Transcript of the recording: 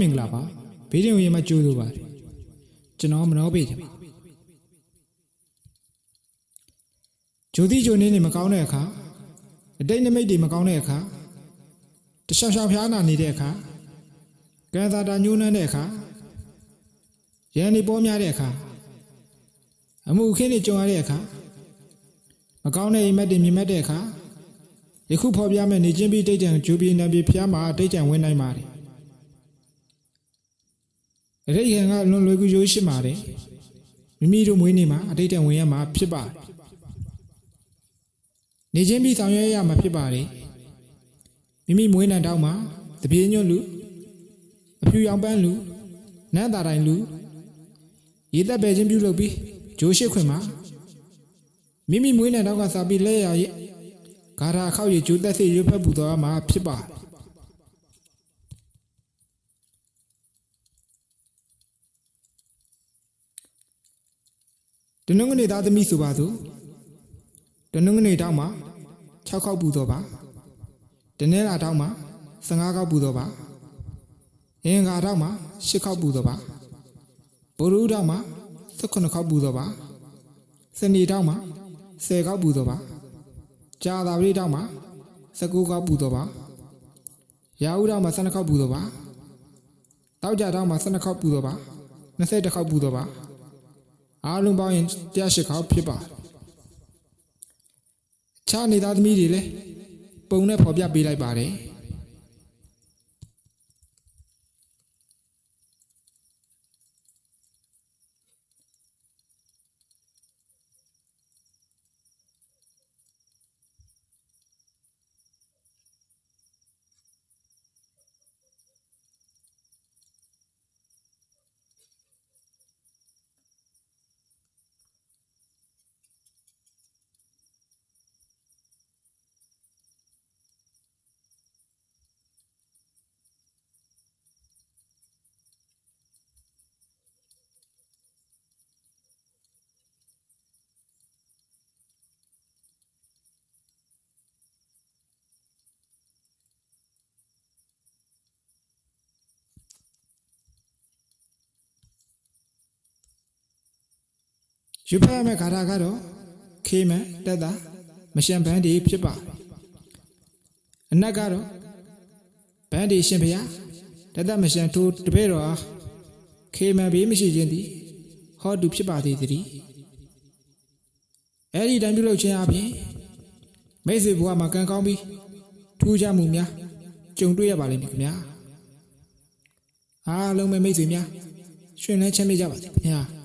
မင်္ဂလာပါဘေးရင်ဝင်မှာကြိုးလို့ပါတယ်ကျွန်တော်မနှောပေးတယ်ပါဂျိုတိဂျိုနေနေမကောင်းတဲ့အခါအတိတ်နမိတ်တွေမကောင်းတဲ့အခါတခြားခြားဖျားနာနေတဲ့အခါကံသာတာညှိုးနှမ်းတဲ့အခါရန်နေပေါ်များတဲ့အခါအမှုအခင်းတွေကြုံရတဲ့အခါမကောင်းတဲ့အိမ်မက်တွေမြင်မက်တဲ့အခါယခုဖော်ပြမဲ့နေချင်းပြီးတိတ်တံဂျိုပြေနံပြေဖျားမှာတိတ်တံဝင်နိုင်ပါတယ် အရိယံကလွန်လွယ်ကူရိုးရှိပါတယ်မိမိတို့မွေးနေ့မှာအတိတ်တဝင်ရမှာဖြစ်ပါတယ်နေချင်းပြီးဆောင်ရွက်ရမှာဖြစ်ပါတယ်မိမိမွေးနံတောက်မှာတပြေညွန့်လူအဖြူရောင်ပန်းလူနန်းတာတိုင်းလူရေသက်ပဲချင်းပြုလုပ်ပြီးဂျိုးရှိခွင်မှာမိမိမွေးနံတောက်ကစာပြီးလဲရရဲ့ဂါရာအခောက်ရဂျိုးသက်စိရွတ်ဖက်ပူတော်မှာဖြစ်ပါတယ် တနင်္ဂနွေသားသမီးဆိုပါစို့တနင်္ဂနွေတောက်မှာ6ခေါက်ပူတော်ပါတနင်္လာတောက်မှာ15ခေါက်ပူတော်ပါအင်္ဂါတောက်မှာ10ခေါက်ပူတော်ပါဗုဒ္ဓဟူးတောက်မှာ18ခေါက်ပူတော်ပါစနေတောက်မှာ10ခေါက်ပူတော်ပါကြာသာပတိတောက်မှာ19ခေါက်ပူတော်ပါရာဟုတောက်မှာ12ခေါက်ပူတော်ပါတောက်ကြတောက်မှာ12ခေါက်ပူတော်ပါ20ခေါက်ပူတော်ပါ အားလုံးပေါင်းရင်108ခေါက်ဖြစ်ပါတယ်။ခြားနေသားသမီးတွေလည်းပုံနဲ့ဖော်ပြပေးလိုက်ပါတယ်။ ရွေးဖက်ရမယ့်ဂါထာကတော့ခေမန်တက်တာမရှံဘန်းဒီဖြစ်ပါတယ်။အနက်ကတော့ဘန်းဒီရှင်ဖျားတက်တာမရှံထိုးတပည့်တော်အားခေမန်ဘေးမရှိခြင်းသည်ဟောတူဖြစ်ပါသေးသည်။အဲ့ဒီတိုင်းပြုလုပ်ခြင်းအပြင်မိတ်ဆွေဘဝမှာကံကောင်းပြီးထူးခြားမှုများကြုံတွေ့ရပါလိမ့်မယ်ခင်ဗျာ။အားလုံးပဲမိတ်ဆွေများရှင်လန်းချမ်းမြေ့ကြပါစေခင်ဗျာ။